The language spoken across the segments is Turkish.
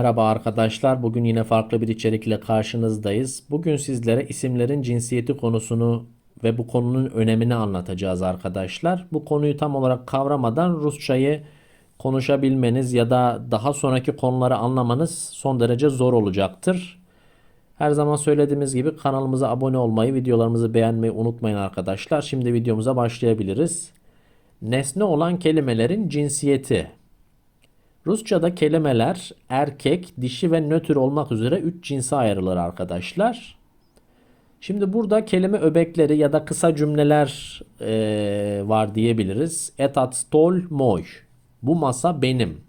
Merhaba arkadaşlar. Bugün yine farklı bir içerikle karşınızdayız. Bugün sizlere isimlerin cinsiyeti konusunu ve bu konunun önemini anlatacağız arkadaşlar. Bu konuyu tam olarak kavramadan Rusçayı konuşabilmeniz ya da daha sonraki konuları anlamanız son derece zor olacaktır. Her zaman söylediğimiz gibi kanalımıza abone olmayı, videolarımızı beğenmeyi unutmayın arkadaşlar. Şimdi videomuza başlayabiliriz. Nesne olan kelimelerin cinsiyeti. Rusça'da kelimeler erkek, dişi ve nötr olmak üzere 3 cinse ayrılır arkadaşlar. Şimdi burada kelime öbekleri ya da kısa cümleler eee, var diyebiliriz. Etat stol moj. Bu masa benim.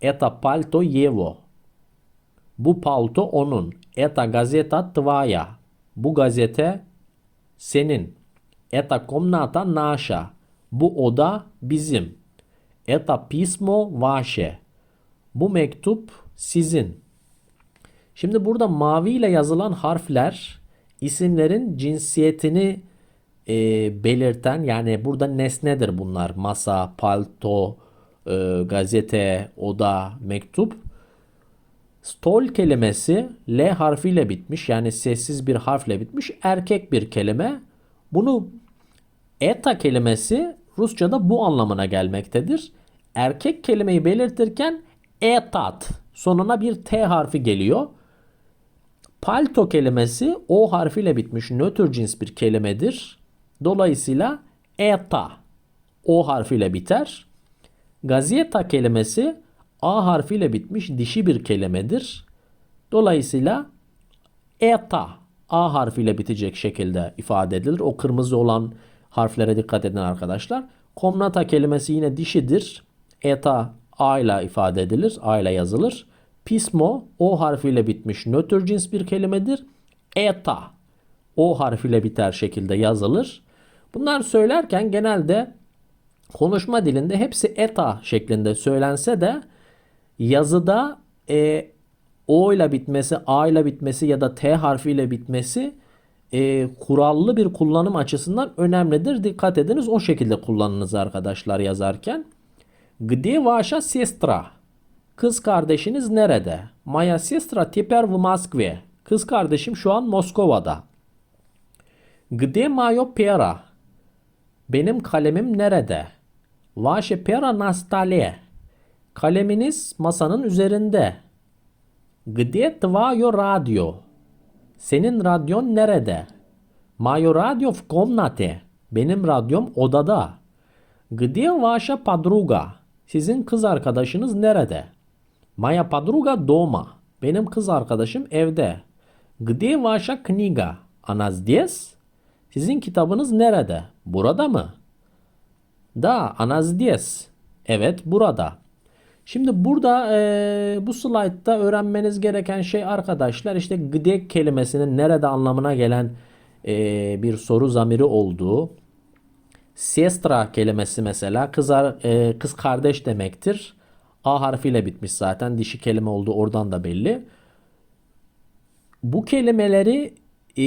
Eta palto yevo. Bu palto onun. Eta gazeta tvaya. Bu gazete senin. Eta komnata naša. Bu oda bizim. Eta pismo vaše. Bu mektup sizin. Şimdi burada mavi ile yazılan harfler isimlerin cinsiyetini e, belirten yani burada nesnedir bunlar. Masa, palto, e, gazete, oda, mektup. Stol kelimesi L harfiyle bitmiş yani sessiz bir harfle bitmiş erkek bir kelime. Bunu eta kelimesi Rusça'da bu anlamına gelmektedir. Erkek kelimeyi belirtirken etat sonuna bir T harfi geliyor. Palto kelimesi O harfiyle bitmiş nötr cins bir kelimedir. Dolayısıyla eta O harfiyle biter. Gazeta kelimesi A harfiyle bitmiş dişi bir kelimedir. Dolayısıyla eta A harfiyle bitecek şekilde ifade edilir. O kırmızı olan harflere dikkat edin arkadaşlar. Komnata kelimesi yine dişidir. Eta A ile ifade edilir. A ile yazılır. Pismo O harfiyle bitmiş nötr cins bir kelimedir. Eta O harfiyle biter şekilde yazılır. Bunlar söylerken genelde konuşma dilinde hepsi eta şeklinde söylense de yazıda e, O ile bitmesi, A ile bitmesi ya da T harfiyle bitmesi e, kurallı bir kullanım açısından önemlidir. Dikkat ediniz o şekilde kullanınız arkadaşlar yazarken. Где ваша сестра? Kız kardeşiniz nerede? Моя сестра теперь в Москве. Kız kardeşim şu an Moskova'da. Где мое перо? Benim kalemim nerede? Ваше перо на столе. Kaleminiz masanın üzerinde. Где твое радио? Senin radyon nerede? Мое радио в комнате. Benim radyom odada. Где ваша подруга? Sizin kız arkadaşınız nerede? Моя подруга дома. Benim kız arkadaşım evde. Где ваша книга? Она здесь? Sizin kitabınız nerede? Burada mı? Da, она здесь. Evet, burada. Şimdi burada e, bu slaytta öğrenmeniz gereken şey arkadaşlar işte gıde kelimesinin nerede anlamına gelen e, bir soru zamiri olduğu. Sestra kelimesi mesela kız, e, kız kardeş demektir. A harfiyle bitmiş zaten. Dişi kelime olduğu oradan da belli. Bu kelimeleri e,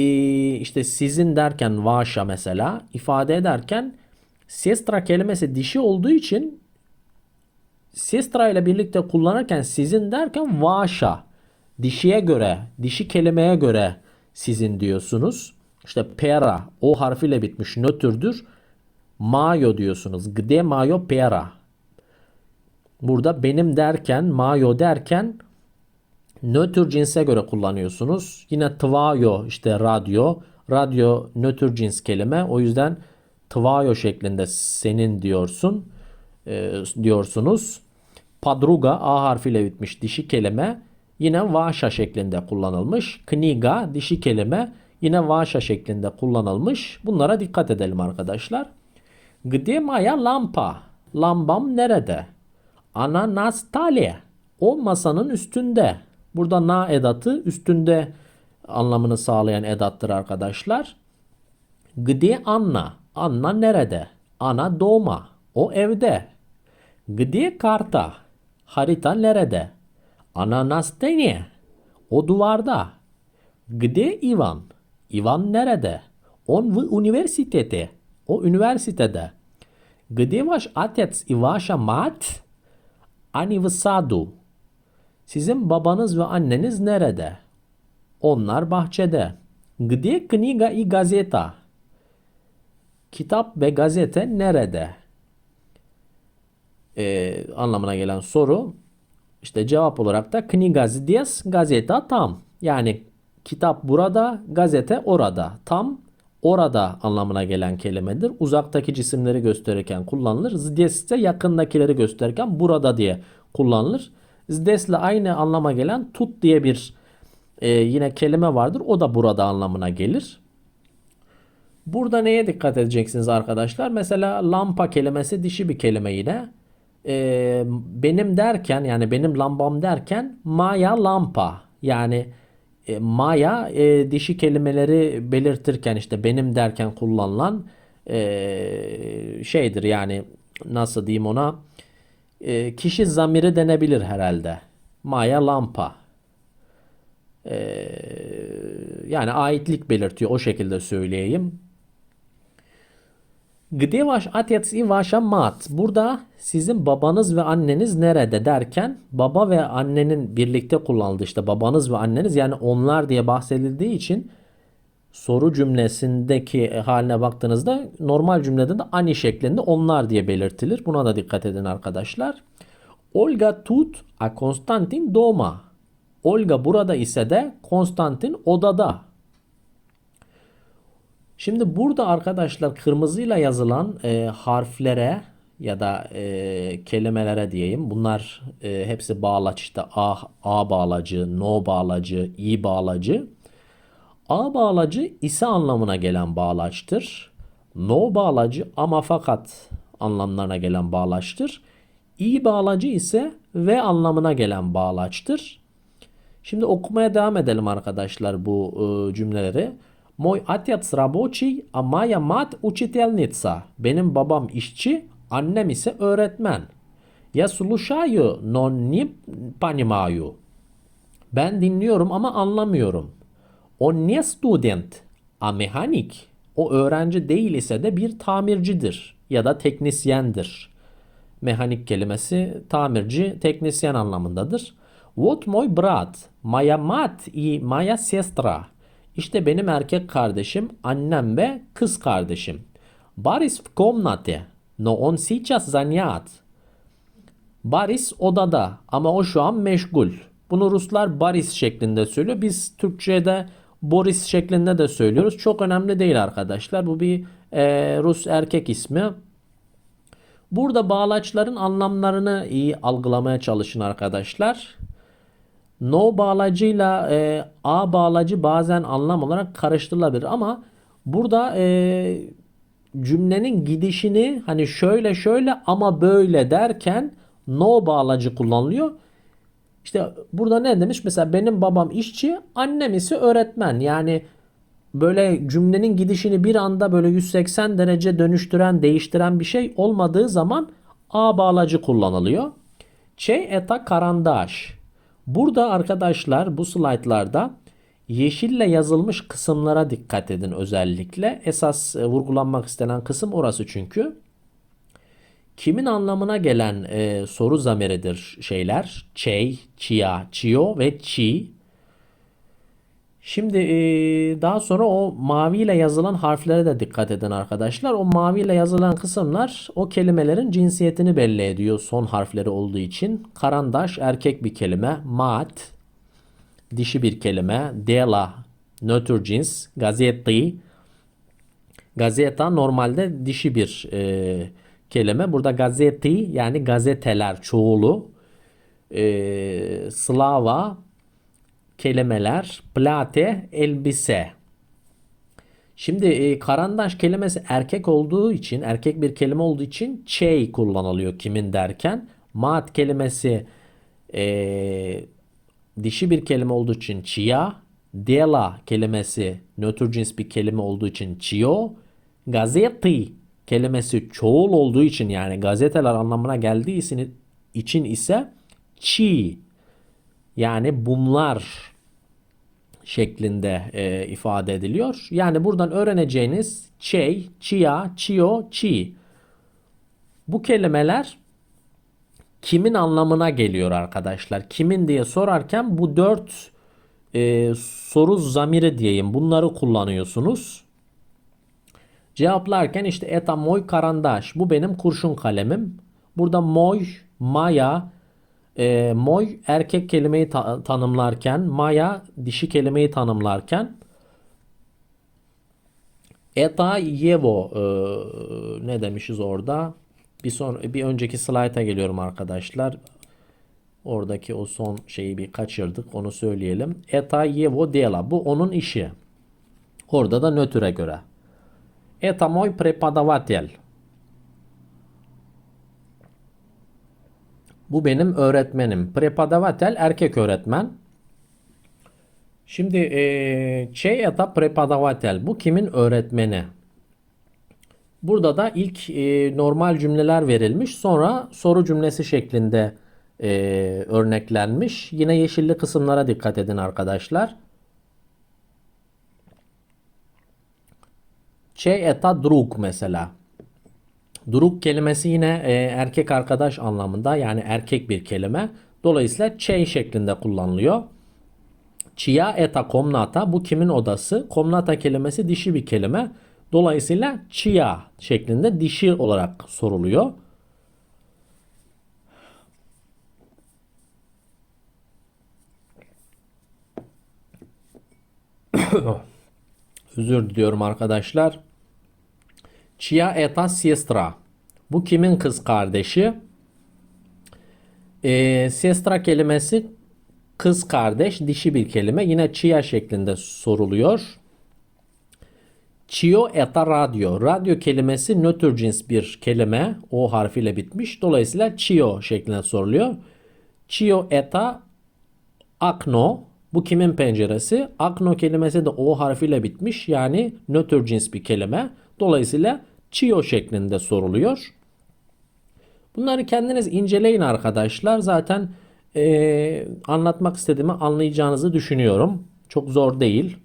işte sizin derken vaşa mesela ifade ederken sestra kelimesi dişi olduğu için sestra ile birlikte kullanırken sizin derken vaşa dişiye göre, dişi kelimeye göre sizin diyorsunuz. İşte pera o harfiyle bitmiş nötrdür. Mayo diyorsunuz. Gde mayo pera. Burada benim derken, mayo derken nötr cinse göre kullanıyorsunuz. Yine tvayo işte radyo. Radyo nötr cins kelime. O yüzden tvayo şeklinde senin diyorsun. E, diyorsunuz. Padruga A harfiyle bitmiş dişi kelime. Yine vaşa şeklinde kullanılmış. Kniga dişi kelime. Yine vaşa şeklinde kullanılmış. Bunlara dikkat edelim arkadaşlar. Gdzie moja lampa? Lambam nerede? Ana na stole. O masanın üstünde. Burada na edatı üstünde anlamını sağlayan edattır arkadaşlar. Gdi Anna. Anna nerede? Ana doğma. O evde. Gdi karta. Harita nerede? Ana nasteniye. O duvarda. Gdi Ivan. Ivan nerede? On v üniversitete o üniversitede. Gde vaš atec mat? Ani. Sizin babanız ve anneniz nerede? Onlar bahçede. Gde kniga i gazeta? Kitap ve gazete nerede? Ee, anlamına gelen soru işte cevap olarak da knigazi dies gazeta tam. Yani kitap burada, gazete orada. Tam orada anlamına gelen kelimedir. Uzaktaki cisimleri gösterirken kullanılır. Zdes ise yakındakileri gösterirken burada diye kullanılır. Zdes ile aynı anlama gelen tut diye bir e, yine kelime vardır. O da burada anlamına gelir. Burada neye dikkat edeceksiniz arkadaşlar? Mesela lampa kelimesi dişi bir kelime yine. E, benim derken yani benim lambam derken maya lampa yani e, maya e, dişi kelimeleri belirtirken işte benim derken kullanılan e, şeydir yani nasıl diyeyim ona e, kişi zamiri denebilir herhalde. Maya lampa. E, yani aitlik belirtiyor o şekilde söyleyeyim. Gdzie wasz ojciec i wasza mat? Burada sizin babanız ve anneniz nerede derken baba ve annenin birlikte kullanıldığı işte babanız ve anneniz yani onlar diye bahsedildiği için soru cümlesindeki haline baktığınızda normal cümlede de ani şeklinde onlar diye belirtilir. Buna da dikkat edin arkadaşlar. Olga tut a Konstantin doma. Olga burada ise de Konstantin odada. Şimdi burada arkadaşlar kırmızıyla yazılan e, harflere ya da e, kelimelere diyeyim. Bunlar e, hepsi bağlaç işte A, A bağlacı, no bağlacı, i bağlacı. A bağlacı ise anlamına gelen bağlaçtır. No bağlacı ama fakat anlamlarına gelen bağlaçtır. İ bağlacı ise ve anlamına gelen bağlaçtır. Şimdi okumaya devam edelim arkadaşlar bu e, cümleleri. Moj отец рабочий, а моя мать учительница. Benim babam işçi, annem ise öğretmen. Я слушаю, но не понимаю. Ben dinliyorum ama anlamıyorum. O не студент, а mekanik. O öğrenci değil ise de bir tamircidir ya da teknisyendir. Mekanik kelimesi tamirci, teknisyen anlamındadır. Вот мой брат, моя мать и моя сестра. İşte benim erkek kardeşim, annem ve kız kardeşim. Boris в комнате, но он сейчас занят. Boris odada ama o şu an meşgul. Bunu Ruslar Boris şeklinde söylüyor. Biz Türkçe'de Boris şeklinde de söylüyoruz. Çok önemli değil arkadaşlar. Bu bir e, Rus erkek ismi. Burada bağlaçların anlamlarını iyi algılamaya çalışın arkadaşlar. No bağlacıyla e, A bağlacı bazen anlam olarak karıştırılabilir ama burada e, cümlenin gidişini hani şöyle şöyle ama böyle derken no bağlacı kullanılıyor. İşte burada ne demiş? Mesela benim babam işçi, annem ise öğretmen. Yani böyle cümlenin gidişini bir anda böyle 180 derece dönüştüren, değiştiren bir şey olmadığı zaman a bağlacı kullanılıyor. Çey eta karandaş. Burada arkadaşlar bu slaytlarda yeşille yazılmış kısımlara dikkat edin özellikle. Esas e, vurgulanmak istenen kısım orası çünkü. Kimin anlamına gelen e, soru zamiridir şeyler? Çey, çia, çio ve çi. Şimdi daha sonra o maviyle yazılan harflere de dikkat edin arkadaşlar. O maviyle yazılan kısımlar o kelimelerin cinsiyetini belli ediyor son harfleri olduğu için. Karandaş erkek bir kelime. Mat dişi bir kelime. Dela nötr cins. Gazeti Gazeta normalde dişi bir e, kelime. Burada gazeti yani gazeteler çoğulu. E, Slava kelimeler plate elbise. Şimdi e, karandaş kelimesi erkek olduğu için erkek bir kelime olduğu için çey kullanılıyor kimin derken. Mat kelimesi e, dişi bir kelime olduğu için çiya. Dela kelimesi nötr cins bir kelime olduğu için çio. Gazeti kelimesi çoğul olduğu için yani gazeteler anlamına geldiği için ise çi yani bunlar şeklinde e, ifade ediliyor. Yani buradan öğreneceğiniz çey, çiya, çio, çi. Bu kelimeler kimin anlamına geliyor arkadaşlar. Kimin diye sorarken bu dört e, soru zamiri diyeyim bunları kullanıyorsunuz. Cevaplarken işte eta moy karandaş. Bu benim kurşun kalemim. Burada moy, maya, e, moy erkek kelimeyi ta- tanımlarken maya dişi kelimeyi tanımlarken eta yevo e, ne demişiz orada? Bir son bir önceki slayta geliyorum arkadaşlar. Oradaki o son şeyi bir kaçırdık. Onu söyleyelim. Eta yevo dela. Bu onun işi. Orada da nötre göre. Eta moy prepodavatel. Bu benim öğretmenim. Prepodavatel erkek öğretmen. Şimdi eee şey eta prepodavatel. Bu kimin öğretmeni? Burada da ilk eee, normal cümleler verilmiş. Sonra soru cümlesi şeklinde eee, örneklenmiş. Yine yeşilli kısımlara dikkat edin arkadaşlar. Şey eta drug mesela. Drug kelimesi yine e, erkek arkadaş anlamında yani erkek bir kelime. Dolayısıyla çey şeklinde kullanılıyor. Chia eta komnata bu kimin odası? Komnata kelimesi dişi bir kelime. Dolayısıyla chia şeklinde dişi olarak soruluyor. Özür diliyorum arkadaşlar. Chia eta siestra. Bu kimin kız kardeşi? Ee, siestra kelimesi kız kardeş, dişi bir kelime. Yine chia şeklinde soruluyor. Chio eta radyo. Radyo kelimesi nötr cins bir kelime. O harfiyle bitmiş. Dolayısıyla chio şeklinde soruluyor. Chio eta akno. Bu kimin penceresi? Akno kelimesi de o harfiyle bitmiş. Yani nötr cins bir kelime. Dolayısıyla chio şeklinde soruluyor. Bunları kendiniz inceleyin arkadaşlar. Zaten eee, anlatmak istediğimi anlayacağınızı düşünüyorum. Çok zor değil.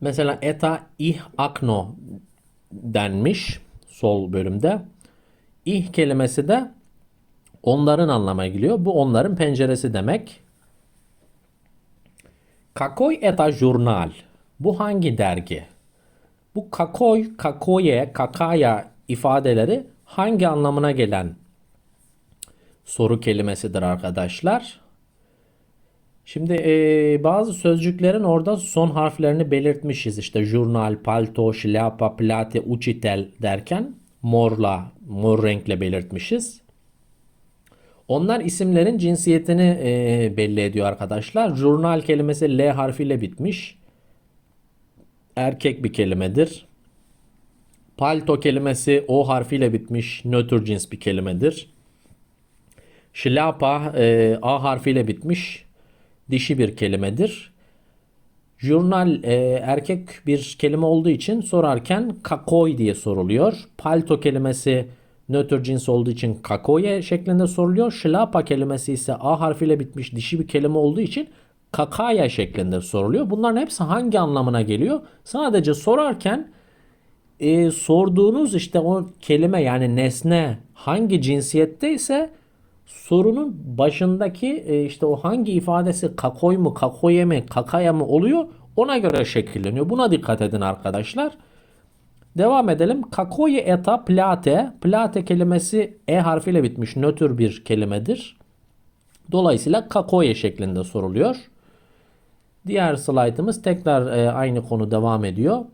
Mesela eta ih akno denmiş sol bölümde. İh kelimesi de onların anlamına geliyor. Bu onların penceresi demek. Kakoy eta jurnal. Bu hangi dergi? Bu kakoy, kakoye, kakaya ifadeleri hangi anlamına gelen soru kelimesidir arkadaşlar? Şimdi eee, bazı sözcüklerin orada son harflerini belirtmişiz. İşte jurnal, palto, şlapa, plate, uçitel derken morla, mor renkle belirtmişiz. Onlar isimlerin cinsiyetini eee, belli ediyor arkadaşlar. Jurnal kelimesi L harfiyle bitmiş. Erkek bir kelimedir. Palto kelimesi O harfiyle bitmiş. Nötr cins bir kelimedir. Şlapa e, A harfiyle bitmiş. Dişi bir kelimedir. Jurnal e, erkek bir kelime olduğu için sorarken kakoy diye soruluyor. Palto kelimesi nötr cins olduğu için kakoye şeklinde soruluyor. Şlapa kelimesi ise A harfiyle bitmiş dişi bir kelime olduğu için kakaya şeklinde soruluyor. Bunların hepsi hangi anlamına geliyor? Sadece sorarken e, sorduğunuz işte o kelime yani nesne hangi cinsiyette ise sorunun başındaki e, işte o hangi ifadesi kakoy mu, kakoye mi, kakaya mı oluyor ona göre şekilleniyor. Buna dikkat edin arkadaşlar. Devam edelim. Kakoyi eta plate. Plate kelimesi E harfiyle bitmiş. Nötr bir kelimedir. Dolayısıyla kakoye şeklinde soruluyor. Diğer slaytımız tekrar e, aynı konu devam ediyor.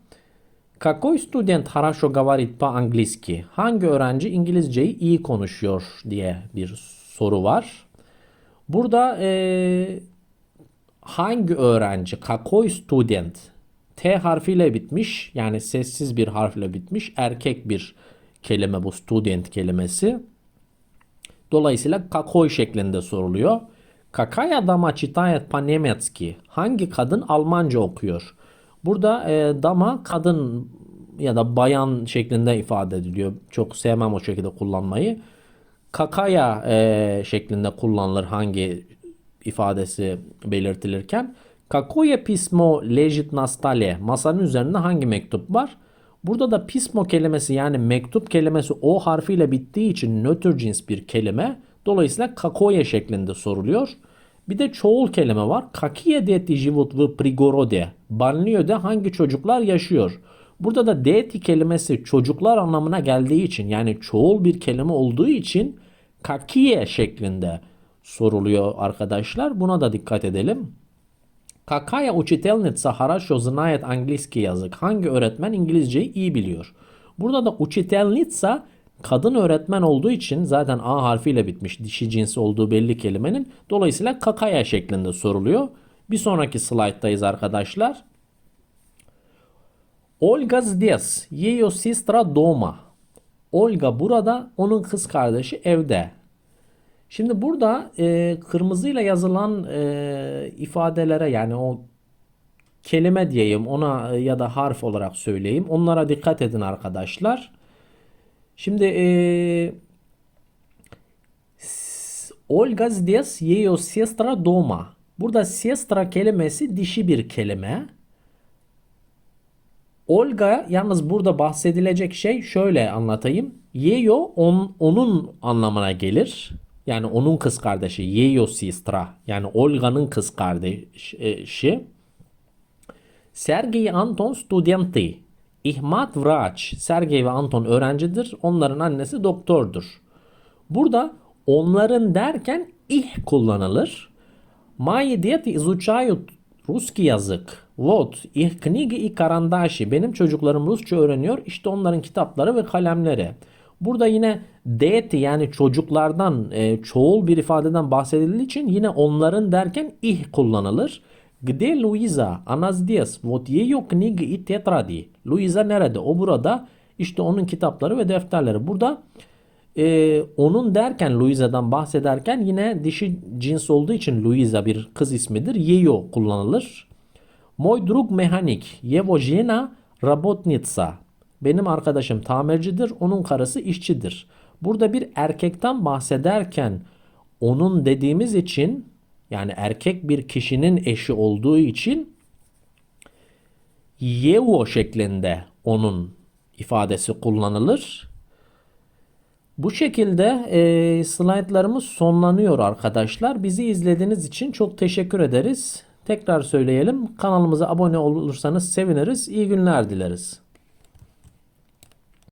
Kakoy student harasho gavarit pa angliski? Hangi öğrenci İngilizceyi iyi konuşuyor diye bir soru var. Burada e, hangi öğrenci kakoy student T harfiyle bitmiş yani sessiz bir harfle bitmiş erkek bir kelime bu student kelimesi. Dolayısıyla какой şeklinde soruluyor. Какая dama читает по-немецки? Hangi kadın Almanca okuyor? Burada e, dama kadın ya da bayan şeklinde ifade ediliyor. Çok sevmem o şekilde kullanmayı. Kakaya e, şeklinde kullanılır hangi ifadesi belirtilirken. Kakoya pismo lejit na stale. Masanın üzerinde hangi mektup var? Burada da pismo kelimesi yani mektup kelimesi o harfiyle bittiği için nötr cins bir kelime. Dolayısıyla kakoya şeklinde soruluyor. Bir de çoğul kelime var. Kakiye deti jivut v prigorode. Banliyöde hangi çocuklar yaşıyor? Burada da deti kelimesi çocuklar anlamına geldiği için yani çoğul bir kelime olduğu için kakiye şeklinde soruluyor arkadaşlar. Buna da dikkat edelim. Какая учительница хорошо знает английский языk? Hangi öğretmen İngilizceyi iyi biliyor? Burada da учительница kadın öğretmen olduğu için zaten A harfiyle bitmiş. Dişi cinsi olduğu belli kelimenin. Dolayısıyla kakaya şeklinde soruluyor. Bir sonraki slayttayız arkadaşlar. Olga здесь. Ее сестра дома. Olga burada, onun kız kardeşi evde. Şimdi burada e, kırmızıyla yazılan e, ifadelere yani o kelime diyeyim ona e, ya da harf olarak söyleyeyim. Onlara dikkat edin arkadaşlar. Şimdi e, s- Olga здесь ее сестра дома. Burada sestra kelimesi dişi bir kelime. Olga yalnız burada bahsedilecek şey şöyle anlatayım. Yeyo on, onun anlamına gelir. Yani onun kız kardeşi. Yeyo sistra. Yani Olga'nın kız kardeşi. Sergey Anton studenti. İhmat vraç. Sergey ve Anton öğrencidir. Onların annesi doktordur. Burada onların derken ih kullanılır. Мои дети изучают русский языk. Вот, их книги и карандаши. Benim çocuklarım Rusça öğreniyor. İşte onların kitapları ve kalemleri. Burada yine deeti yani çocuklardan e, çoğul bir ifadeden bahsedildiği için yine onların derken ih kullanılır. Gde Luisa, anas dies, vot yeyo knigi i tetradi. Luisa nerede? O burada. İşte onun kitapları ve defterleri. Burada e, onun derken Luisa'dan bahsederken yine dişi cins olduğu için Luisa bir kız ismidir. Yeyo kullanılır. Moy drug mehanik, yevo jena rabotnitsa. Benim arkadaşım tamircidir. Onun karısı işçidir. Burada bir erkekten bahsederken onun dediğimiz için yani erkek bir kişinin eşi olduğu için Yevo şeklinde onun ifadesi kullanılır. Bu şekilde e, slaytlarımız sonlanıyor arkadaşlar. Bizi izlediğiniz için çok teşekkür ederiz. Tekrar söyleyelim. Kanalımıza abone olursanız seviniriz. İyi günler dileriz.